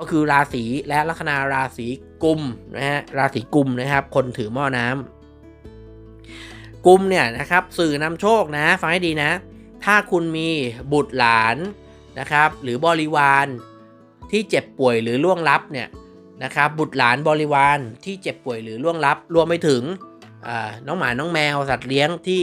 ก็คือราศีและลัคนาราศีกุมนะฮะราศีกุมนะครับ คนถือหม้อน้ำกุมเนี่ยนะครับสื่อนำโชคนะฟังให้ดีนะ ถ้าคุณมีบุตรหลานนะครับ หรือบริวารที่เจ็บป่วยหรือล่วงลับเนี่ยนะครับ บุตรหลานบริวารที่เจ็บป่วยหรือล่วงลับ รวมไปถึงน้องหมาน้องแมวสัตว์เลี้ยงที่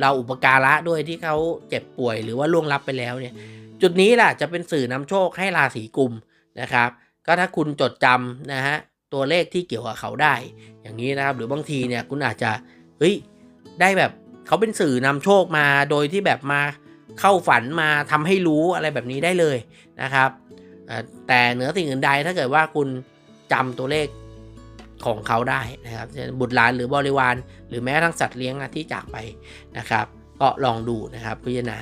เราอุปการะด้วยที่เขาเจ็บป่วยหรือว่าล่วงลับไปแล้วเนี่ย จุดนี้แหละจะเป็นสื่อนำโชคให้ราศีกุม นะครับ ก็ถ้าคุณจดจำนะฮะตัวเลขที่เกี่ยวกับเขาได้ อย่างนี้นะครับ หรือบางทีเนี่ยคุณอาจจะเฮ้ยได้แบบเขาเป็นสื่อนำโชคมาโดยที่แบบมาเข้าฝันมาทำให้รู้อะไรแบบนี้ได้เลยนะครับ แต่เหนือสิ่งอื่นใดถ้าเกิดว่าคุณจำตัวเลขของเขาได้นะครับเช่นบุตรหลานหรือบริวาร หรือแม้กระทั่งสัตว์เลี้ยงที่จากไปนะครับ ก็ลองดูนะครับพิจารณา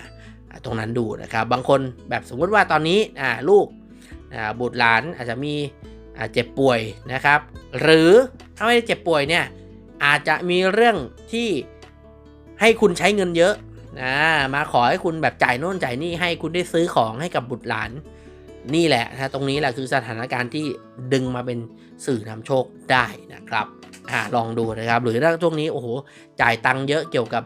ตรงนั้นดูนะครับ บางคนแบบสมมุติว่าตอนนี้ลูก บุตรหลานอาจจะมีเจ็บป่วยนะครับ หรือถ้าไม่ได้เจ็บป่วยเนี่ยอาจจะมีเรื่องที่ให้คุณใช้เงินเยอะนะมาขอให้คุณแบบจ่ายโน่นจ่ายนี่ให้คุณได้ซื้อของให้กับบุตรหลาน นี่แหละนะตรงนี้แหละคือสถานการณ์ที่ดึงมาเป็นสื่อนำโชคได้นะครับอ่าลองดูนะครับ หรือถ้าช่วงนี้โอ้โหจ่ายตังค์เยอะเกี่ยวกับ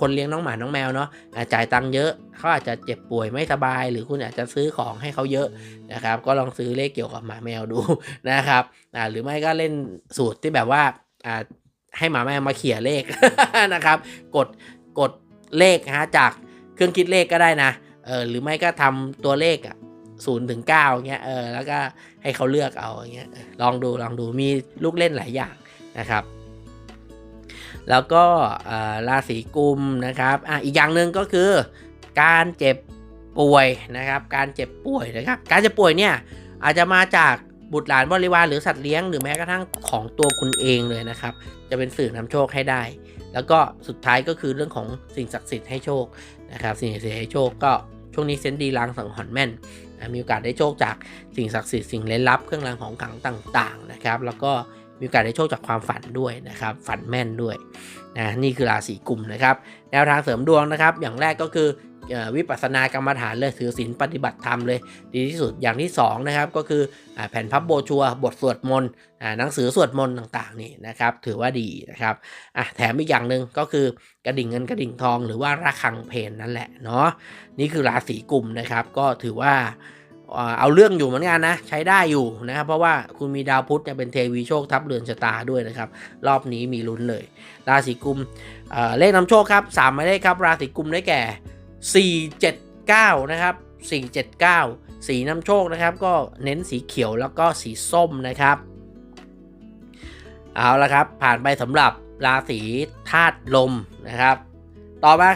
คนเลี้ยงน้องหมาน้องแมวเนาะจ่ายตังค์เยอะเขาอาจจะเจ็บป่วยไม่สบาย หรือคุณอาจจะซื้อของให้เขาเยอะนะครับ ก็ลองซื้อเลขเกี่ยวกับหมาแมวดูนะครับอ่าหรือไม่ก็เล่นสูตรที่แบบว่าอ่าให้หมาแมวมาเขี่ยเลขนะครับ กดกดเลขฮะจากเครื่องคิดเลขก็ได้นะเออหรือไม่ก็ทำตัวเลขอะ ศูนย์ถึงเก้าเงี้ยเออแล้วก็ให้เขาเลือกเอาอย่างเงี้ยลองดูลองดูมีลูกเล่นหลายอย่างนะครับ แล้วก็ราศีกุมนะครับอะอีกอย่างหนึ่งก็คือการเจ็บป่วยนะครับ การเจ็บป่วยนะครับ การเจ็บป่วยเนี่ยอาจจะมาจากบุตรหลานบริวารหรือสัตว์เลี้ยงหรือแม้กระทั่งของตัวคุณเองเลยนะครับ จะเป็นสื่อนำโชคให้ได้ แล้วก็สุดท้ายก็คือเรื่องของสิ่งศักดิ์สิทธิ์ให้โชคนะครับ สิ่งศักดิ์สิทธิ์ให้โชคก็ ช่วงนี้เซนดีลางสังหรณ์แม่น มีโอกาสได้โชคจากสิ่งศักดิ์สิทธิ์สิ่งเล่นลับเครื่องรางของขลังต่างๆนะครับแล้วก็มีโอกาสได้โชคจากความฝันด้วยนะครับฝันแม่นด้วยนะนี่คือราศีกุมนะครับแนวทางเสริมดวงนะครับ อย่างแรกก็คือ วิปัสสนากรรมฐานเลยถือศีลปฏิบัติธรรมเลย ดีที่สุดอย่างที่สองนะครับก็คืออแผ่นพับโบชัวบทสวดมนต์หนังสือสวดมนต์ต่างๆนี่นะครับถือว่าดีนะครับอะแถมอีกอย่างหนึ่งก็คือกระดิ่งเงินกระดิ่งทองหรือว่าระฆังเพลนั่นแหละเนาะนี่คือราศีกุมนะครับก็ถือว่าเอาเรื่องอยู่เหมือนกันนะ ใช้ได้อยู่นะครับ เพราะว่าคุณมีดาวพุธเนี่ยเป็นเทวีโชคทับเรือนชะตาด้วยนะครับ รอบนี้มีลุ้นเลย ราศีกุมเเลขนำโชคครับ3หมายเลขครับ ราศีกุมได้แก่ 479 นะครับ 479 สีนำโชคนะครับ ก็เน้นสีเขียวแล้วก็สีส้มนะครับ เอาละครับ ผ่านไปสำหรับราศีธาตุลมนะครับ ต่อมาครับ